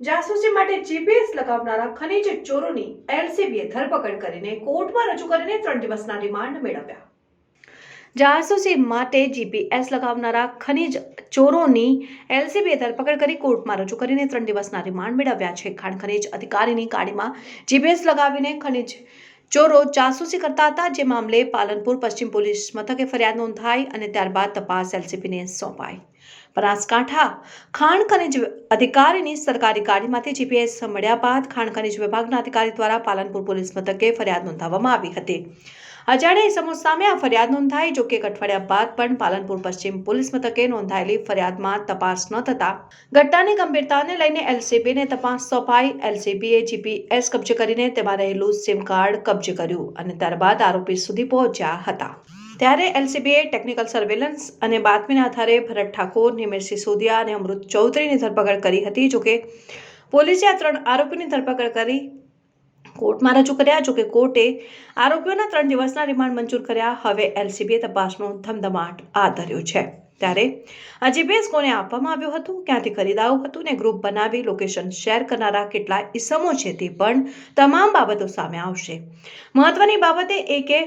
જાસૂસી માટે જીપીએસ લગાવનારા ખનીજ ચોરોની એલસીબીએ ધરપકડ કરીને કોર્ટમાં રજૂ કરીને ત્રણ દિવસના રિમાન્ડ મેળવ્યા. જાસૂસી માટે જીપીએસ લગાવનારા ખનીજ ચોરોની એલસીબીએ ધરપકડ કરી કોર્ટમાં રજૂ કરીને ત્રણ દિવસના રિમાન્ડ મેળવ્યા છે. ખાણ ખનીજ અધિકારીની ગાડીમાં જીપીએસ લગાવીને ખનીજ ચોરો જાસૂસી કરતા હતા, જે મામલે પાલનપુર પશ્ચિમ પોલીસ મથકે ફરિયાદ નોંધાઈ અને ત્યારબાદ તપાસ એલસીબીને સોંપાઈ. બનાસકાંઠા, ખાણ ખનિજ અધિકારીની સરકારી ગાડીમાંથી જીપીએસ મળ્યા બાદ ખાણ ખનિજ વિભાગના અધિકારી દ્વારા પાલનપુર પોલીસ મથકે ફરિયાદ નોંધાવવામાં આવી હતી. અજાણ્યા ઇસમો સામે આ ફરિયાદ નોંધાઈ, જો કે અઠવાડિયા બાદ પણ પાલનપુર પશ્ચિમ પોલીસ મથકે નોંધાયેલી ફરિયાદમાં તપાસ ન થતા ઘટનાની ગંભીરતાને લઈને એલસીબીને તપાસ સોંપાઈ. એલસીબીએ જીપીએસ કબજે કરીને તેમાં રહેલું સિમ કાર્ડ કબજે કર્યું અને ત્યારબાદ આરોપી સુધી પહોંચ્યા હતા. ત્યારે એલસીબીએ ટેકનિકલ સર્વેલન્સ અને બાતમીના આધારે ભરત ઠાકોર, નિમેશ સિસોદિયા અને અમૃત ચૌધરીની ધરપકડ કરી હતી જોકે પોલીસે આ ત્રણ આરોપીની ધરપકડ કરી કોર્ટમાં રજૂ કર્યા, જોકે કોર્ટે આરોપીઓના ત્રણ દિવસના રિમાન્ડ મંજૂર કર્યા. હવે એલસીબીએ તપાસનો ધમધમાટ હાથ ધર્યો છે. ત્યારે આ જીપીએસ કોને આપવામાં આવ્યું હતું. ક્યાંથી ખરીદાયું હતું ને ગ્રુપ બનાવી લોકેશન શેર કરનારા કેટલા ઇસમો છે તે પણ તમામ બાબતો સામે આવશે. મહત્વની બાબત એ કે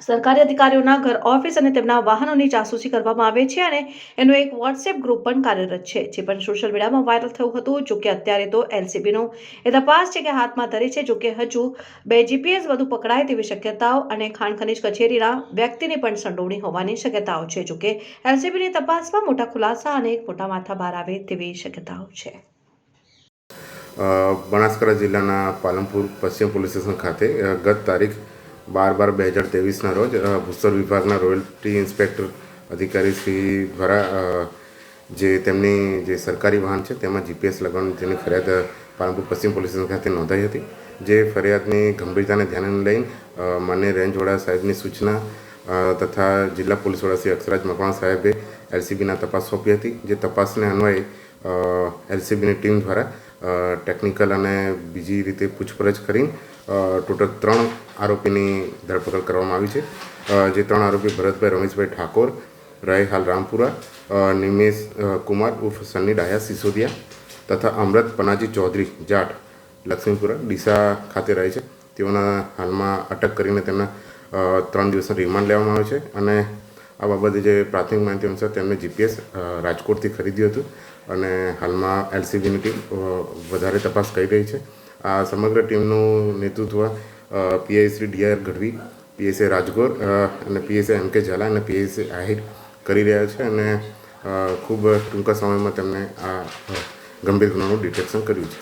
સરકારી અધિકારીઓના ઘર, ઓફિસ અને તેમના વાહનોની જાસૂસી કરવામાં આવે છે અને એનું એક વોટ્સએપ ગ્રુપ પણ કાર્યરત છે, જે પણ સોશિયલ મીડિયામાં વાયરલ થયું હતું જોકે અત્યારે તો એલસીબીનો એ તપાસ છે કે હાથમાં ધરી છે જોકે હજુ બે જીપીએસ વધુ પકડાય તેવી શક્યતાઓ અને ખાણ ખનીજ કચેરીના વ્યક્તિની પણ સંડોવણી હોવાની શક્યતાઓ છે જોકે એલસીબીની તપાસમાં મોટા ખુલાસા અને એક મોટા માથા બહાર આવે તેવી શક્યતાઓ છે. બનાસકાંઠા જિલ્લાના પાલનપુર પશ્ચિમ પોલીસ સ્ટેશન ખાતે ગત તારીખ બાર બાર બે હજાર ત્રેવીસના રોજ ભૂસ્તર વિભાગના રોયલ્ટી ઇન્સ્પેક્ટર અધિકારી શ્રી દ્વારા જે તેમની જે સરકારી વાહન છે તેમાં જીપીએસ લગાવવાની તેની ફરિયાદ પાલનપુર પશ્ચિમ પોલીસ સ્ટેશન ખાતે નોંધાઈ હતી. જે ફરિયાદની ગંભીરતાને ધ્યાને લઈને મને રેન્જવાળા સાહેબની સૂચના તથા જિલ્લા પોલીસ વડા શ્રી અક્ષરાજ મકવાણા સાહેબે એલસીબીના તપાસ સોંપી હતી. જે તપાસને અન્વયે એલસીબીની ટીમ દ્વારા ટેકનિકલ અને બીજી રીતે પૂછપરછ કરી ટોટલ ત્રણ આરોપીની ધરપકડ કરવામાં આવી છે. જે ત્રણ આરોપી ભરતભાઈ, રમેશભાઈ ઠાકોર રહે હાલ રામપુરા નિમેશ કુમાર ઉર્ફ સન્ની ડાયા સિસોદિયા તથા અમૃત પનાજી ચૌધરી જાટ લક્ષ્મીપુરા, ડીસા ખાતે રહે છે. તેઓના હાલમાં અટક કરીને તેમના ત્રણ દિવસનો રિમાન્ડ લેવામાં આવે છે અને આ બાબતે જે પ્રાથમિક માહિતી અનુસાર તેમને જીપીએસ રાજકોટથી ખરીદ્યું હતું અને હાલમાં એલસીબીની ટીમ વધારે તપાસ કરી રહી છે. આ સમગ્ર ટીમનું નેતૃત્વ PI DR Gadhvi PSA Rajgor અને પીએસએ એમ કે ઝાલા અને પીએસએ આહિર કરી રહ્યા છે અને ખૂબ ટૂંકા સમયમાં તેમને આ ગંભીર ગુનાનું ડિટેક્શન કર્યું છે.